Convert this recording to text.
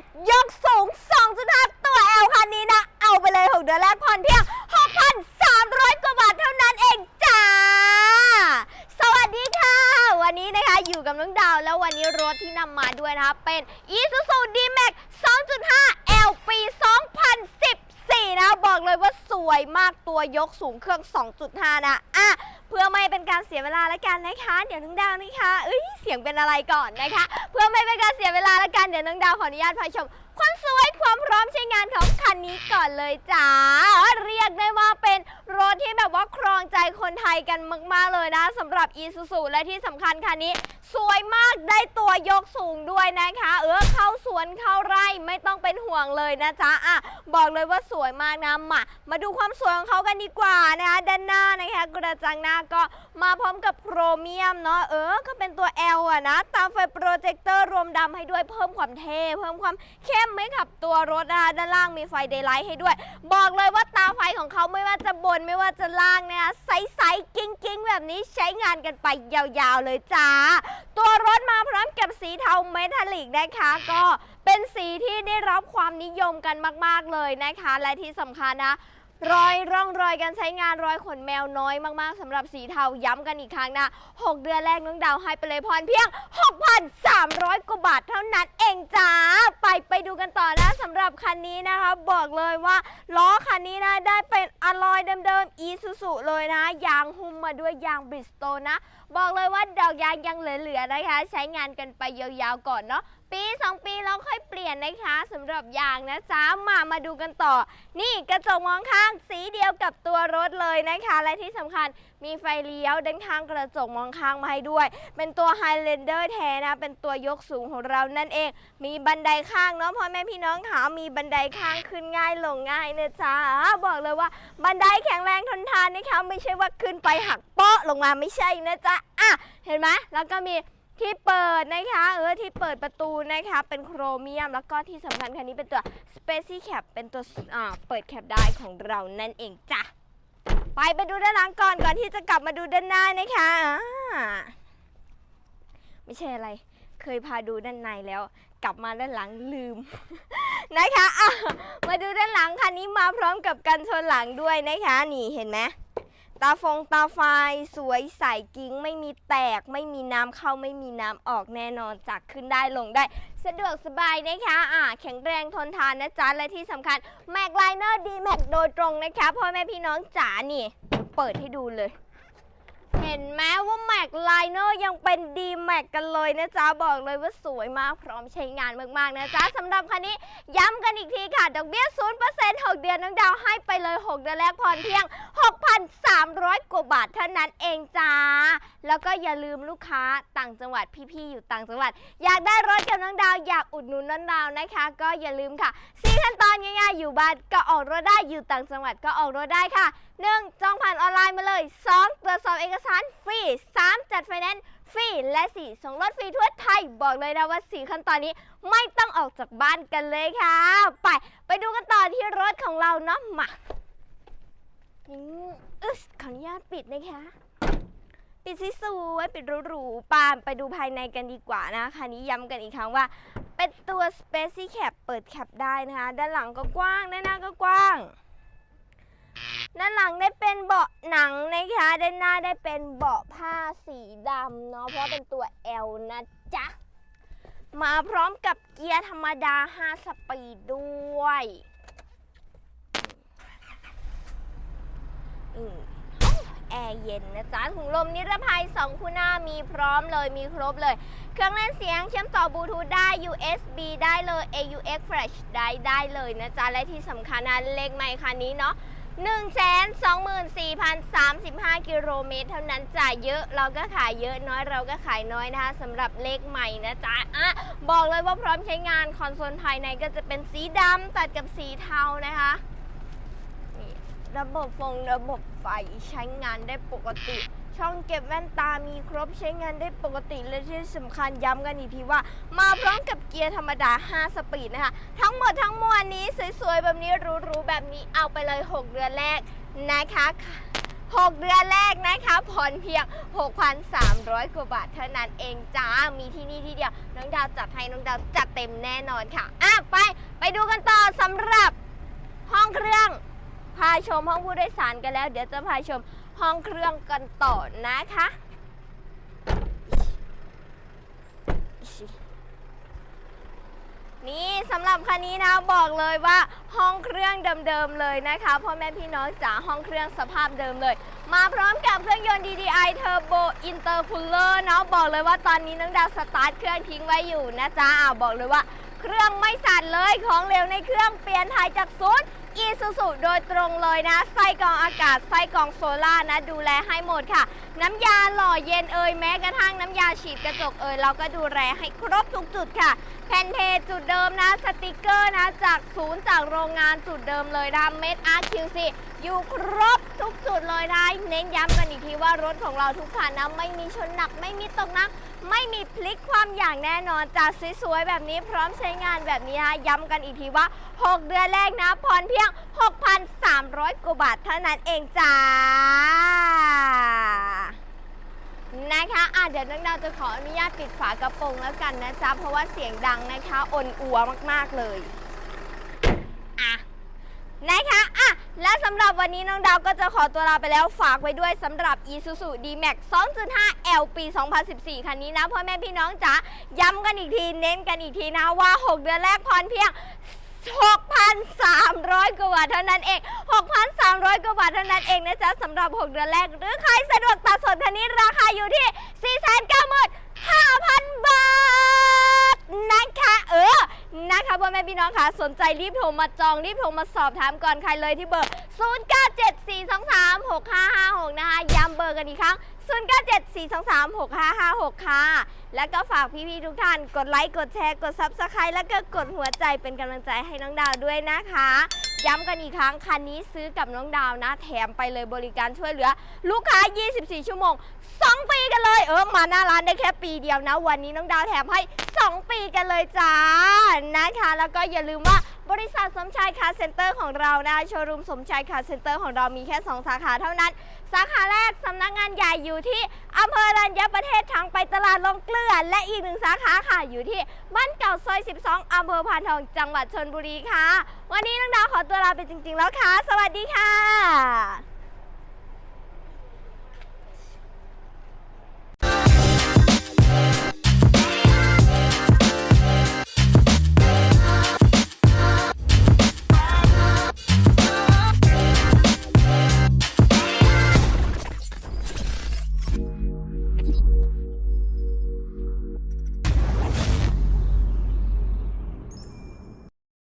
ม็กยกสูง 2.5 ตัว L คันนี้นะ เอาไปเลย 6 เดือนแรกผ่อนเพียง 6,300 กว่าบาทเท่านั้นเองจ้า สวัสดีค่ะ วันนี้นะคะอยู่กับน้องดาว แล้ววันนี้รถที่นำมาด้วยนะคะ เป็น Isuzu D-Max 2.5 L ปี 2010 นะ บอกเลยว่าสวยมากตัวยกสูงเครื่อง 2.5 นะอะเพื่อไม่เป็นการเสียเวลาแล้วกันนะคะ เดี๋ยวน้องดาวนะคะเอ้ยเสียงเป็นอะไรก่อนนะคะ เพื่อไม่เป็นการเสียเวลาแล้วกันเดี๋ยวน้องดาวขออนุญาตพาชม ความสวยความพร้อมใช้งานของคันนี้ก่อนเลยจ้า เรียกได้ว่าเป็นรถที่แบบว่าครองใจคนไทยกันมาก ๆ เลยนะสำหรับ e s u s u และที่สำคัญคันนี้ สวยมากได้ตัวยกสูงด้วยนะคะ เออเข้าสวนเข้าไร่ไม่ต้องเป็นห่วงเลยนะจ๊ะอะบอกเลยว่าสวยมากนะมามาดูความสวยของเขากันดีกว่านะคะด้านหน้านะคะกระจังหน้าก็มาพร้อมกับโครเมียมเนาะเออก็เป็นตัว L อะนะ ตามไฟโปรเจคเตอร์รวมดำให้ด้วยเพิ่มความเท่เพิ่มความเข้มไม่ขับตัวรถนะคะด้านล่างมีไฟเดย์ไลท์ให้ด้วย บอกเลยว่าตาไฟของเขาไม่ว่าจะบนไม่ว่าจะล่างนะคะใสๆกิ้งๆแบบนี้ใช้งานกันไปยาวๆเลยจ้า ตัวรถมาพร้อมกับสีเทาเมทัลลิกนะคะ ก็เป็นสีที่ได้รับความนิยมกันมากๆเลยนะคะ และที่สำคัญนะ รอยร่องรอยการใช้งานรอยขนแมวน้อยมากๆสำหรับสีเทาย้ำกันอีกครั้งนะ 6 เดือนแรกน้องดาวให้ไปเลยพรเพียง 6,300 กว่าบาทเท่านั้นเองจ้า ไปไปดูกันต่อนะสำหรับคันนี้นะคะ บอกเลยว่าล้อคันนี้นะได้เป็นอลลอยเดิมๆ Isuzu เลยนะ ยางหุ้มมาด้วยยางบริสโตนะ บอกเลยว่าดอกยางยังเหลือๆนะคะ ใช้งานกันไปยาวๆก่อนเนาะ ปี2ปีแล้วค่อยเปลี่ยนนะคะสำหรับยางนะจ๊ะมามาดูกันต่อ นี่กระจกมองข้างสีเดียวกับตัวรถเลยนะคะ และที่สำคัญมีไฟเลี้ยวด้านข้างกระจกมองข้างมาให้ด้วย เป็นตัว Highlander แท้นะ เป็นตัวยกสูงของเรานั่นเอง มีบันไดข้างเนาะพ่อแม่พี่น้องขามีบันไดข้างขึ้นง่ายลงง่ายนะจ๊ะบอกเลยว่าบันไดแข็งแรงทนทานนะคะไม่ใช่ว่าขึ้นไปหักเปาะลงมาไม่ใช่นะจ๊ะอะเห็นไหมแล้วก็มี ที่เปิดนะคะเออที่เปิดประตูนะคะเป็นโครเมียม แล้วก็ที่สำคัญคันนี้เป็นตัว Spacey Cap เป็นตัวอ่าเปิดแคปได้ของเรานั่นเองจ้ะไปไปดูด้านหลังก่อนก่อนที่จะกลับมาดูด้านหน้านะคะอ่าไม่ใช่อะไร เคยพาดูด้านในแล้ว กลับมาด้านหลังลืม นะคะอะมาดูด้านหลังคันนี้มาพร้อมกับกันชนหลังด้วยนะคะ นี่เห็นไหม ตาฟงตาไฟสวยใสกิ้ง ไม่มีแตก ไม่มีน้ำเข้าไม่มีน้ำออกแน่นอนจากขึ้นได้ลงได้ สะดวกสบายนะคะอ่าแข็งแรงทนทานนะจ๊ะ และที่สำคัญแม็กไลเนอร์ดีแม็กโดยตรงนะคะพ่อแม่พี่น้องจ๋านี่ เปิดให้ดูเลย ห็นไหมว่าแม็กไลเนอร์ยังเป็นดีแม็กกันเลยนะจ๊ะ บอกเลยว่าสวยมากพร้อมใช้งานมากๆนะจ๊ะสำหรับคันนี้ย้ำกันอีกทีค่ะ ดอกเบี้ย 0% 6 เดือนน้องดาวให้ไปเลย 6 เดือนแรกผ่อนเพียง 6,300 กว่าบาทเท่านั้นเองจ้า แล้วก็อย่าลืมลูกค้าต่างจังหวัดพี่ๆอยู่ต่างจังหวัด อยากได้รถกับน้องดาวอยากอุดหนุนน้องดาวนะคะ ก็อย่าลืมค่ะสี่ขั้นตอนง่ายๆอยู่บ้านก็ออกรถได้อยู่ต่างจังหวัดก็ออกรถได้ค่ะ 1. จองผ่านออนไลน์มาเลย 2. ตรวจสอบเอกสารฟรี 3. จัดไฟแนนซ์ฟรี และ 4. ส่งรถฟรีทั่วไทย บอกเลยนะว่า 4 ขั้นตอนนี้ไม่ต้องออกจากบ้านกันเลยค่ะ ไป ไปดูกันต่อที่รถของเราเนาะมาอืมอึสขออนุญาตปิดนะคะปิดสวยๆปิดหรูๆปามไปดูภายในกันดีกว่านะคันนี้ย้ำกันอีกครั้งว่า เป็นตัว Spacey Cap เปิดแคปได้นะคะ ด้านหลังก็กว้าง ด้านหน้าก็กว้าง ด้านหลังได้เป็นเบาะหนังนะคะด้านหน้าได้เป็นเบาะผ้าสีดำเนาะเพราะเป็นตัว L นะจ๊ะมาพร้อมกับเกียร์ธรรมดา 5 สปีดด้วยแอร์เย็นนะจ๊ะถุงลมนิรภัย 2 คู่หน้ามีพร้อมเลยมีครบเลย เครื่องเล่นเสียงเชื่อมต่อบลูทูธได้ USB ได้เลย AUX Flash ได้ได้เลยนะจ๊ะ และที่สำคัญนะเลขใหม่คันนี้เนาะ 124,035 กิโลเมตร เท่านั้นจ่ายเยอะเราก็ขายเยอะน้อยเราก็ขายน้อยนะคะสำหรับเลขใหม่นะจ๊ะอะบอกเลยว่าพร้อมใช้งานคอนโซลภายในก็จะเป็นสีดำตัดกับสีเทานะคะนี่ระบบฟงระบบไฟใช้งานได้ปกติ ช่องเก็บแว่นตามีครบใช้งานได้ปกติและที่สำคัญย้ำกันอีกทีว่า มาพร้อมกับเกียร์ธรรมดา 5 สปีดนะคะ ทั้งหมดทั้งมวลนี้สวยๆ แบบนี้หรูๆแบบนี้เอาไปเลย 6 เดือนแรกนะคะ6 เดือนแรกนะคะผ่อนเพียง 6,300 กว่าบาทเท่านั้นเองจ้า มีที่นี่ที่เดียว น้องดาวจัดให้น้องดาวจัดเต็มแน่นอนค่ะ อะ ไป ไปดูกันต่อสำหรับห้องเครื่อง พาชมห้องผู้โดยสารกันแล้ว เดี๋ยวจะพาชม ห้องเครื่องกันต่อนะคะ นี่สำหรับคันนี้นะบอกเลยว่าห้องเครื่องเดิมๆเลยนะคะพ่อแม่พี่น้องจ๋าห้องเครื่องสภาพเดิมเลย มาพร้อมกับเครื่องยนต์ DDI Turbo Intercooler เนาะบอกเลยว่าตอนนี้น้องดาวสตาร์ทเครื่องทิ้งไว้อยู่นะจ๊ะอ่าบอกเลยว่าเครื่องไม่สั่นเลยของเหลวในเครื่องเปลี่ยนถ่ายจากศูนย์ อีซูซูโดยตรงเลยนะ ไส้กรองอากาศ ไส้กรองโซล่านะ ดูแลให้หมดค่ะ น้ำยาหล่อเย็นเอ่ยแม้กระทั่งน้ำยาฉีดกระจกเอ่ยเราก็ดูแลให้ครบทุกจุดค่ะ แผ่นเทจุดเดิมนะ สติกเกอร์นะ จากศูนย์จากโรงงานจุดเดิมเลยนะเม็ดอาร์คิวซี อยู่ครบทุกจุดเลยนะเน้นย้ำกันอีกทีว่ารถของเราทุกคันนะไม่มีชนหนักไม่มีตกนะไม่มีพลิกความอย่างแน่นอนจะสวยๆแบบนี้พร้อมใช้งานแบบนี้นะย้ำกันอีกทีว่า 6 เดือนแรกนะผ่อนเพียง 6,300กว่าบาทเท่านั้นเองจ้านะคะอะเดี๋ยวน้องดาวจะขออนุญาตปิดฝากระโปรงแล้วกันนะจ๊ะ เพราะว่าเสียงดังนะคะอ่อนอัวมากๆเลย อะ นะค่ะ และสำหรับวันนี้น้องดาวก็จะขอตัวลาไปแล้วฝากไว้ด้วยสำหรับ Isuzu D-Max 2.5 L ปี 2014 คันนี้นะพ่อแม่พี่น้องจ๋าย้ำกันอีกทีเน้นกันอีกทีนะว่า 6 เดือนแรกผ่อนเพียง 6,300 กว่าบาทเท่านั้นเอง 6,300 กว่าบาทเท่านั้นเองนะจ๊ะสำหรับ 6 เดือนแรก หรือใครสะดวกตัดสนคันนี้ราคาอยู่ที่ 495,000 บาท นะคะ เออ นะคะพ่อแม่พี่น้องค่ะสนใจรีบโทรมาจองรีบโทรมาสอบถามก่อนใครเลยที่เบอร์ 0974236556 นะคะย้ำเบอร์กันอีกครั้ง 0974236556 ค่ะ แล้วก็ฝากพี่ๆทุกท่าน กดไลค์กดแชร์กด Subscribe แล้วก็กดหัวใจเป็นกำลังใจให้น้องดาวด้วยนะคะ ย้ำกันอีกครั้งคันนี้ซื้อกับน้องดาวนะ แถมไปเลยบริการช่วยเหลือ ลูกค้า 24 ชั่วโมง 2 ปีกันเลย เออมาหน้าร้านได้แค่ปีเดียวนะ วันนี้น้องดาวแถมให้ 2 ปีกันเลยจ้านะคะ แล้วก็อย่าลืมว่า บริษัทสมชายคาร์เซ็นเตอร์ของเรานะโชว์รูมสมชายคาร์เซ็นเตอร์ของเรามีแค่ 2 สาขาเท่านั้น สาขาแรกสำนักงานใหญ่อยู่ที่อำเภอรัญญประเทศทางไปตลาดลงเกลือ และอีกหนึ่งสาขาค่ะอยู่ที่บ้านเก่าซอย 12อำเภอพานทองจังหวัดชนบุรีค่ะ วันนี้น้องดาวขอตัวลาไปจริง ๆ แล้วค่ะ สวัสดีค่ะ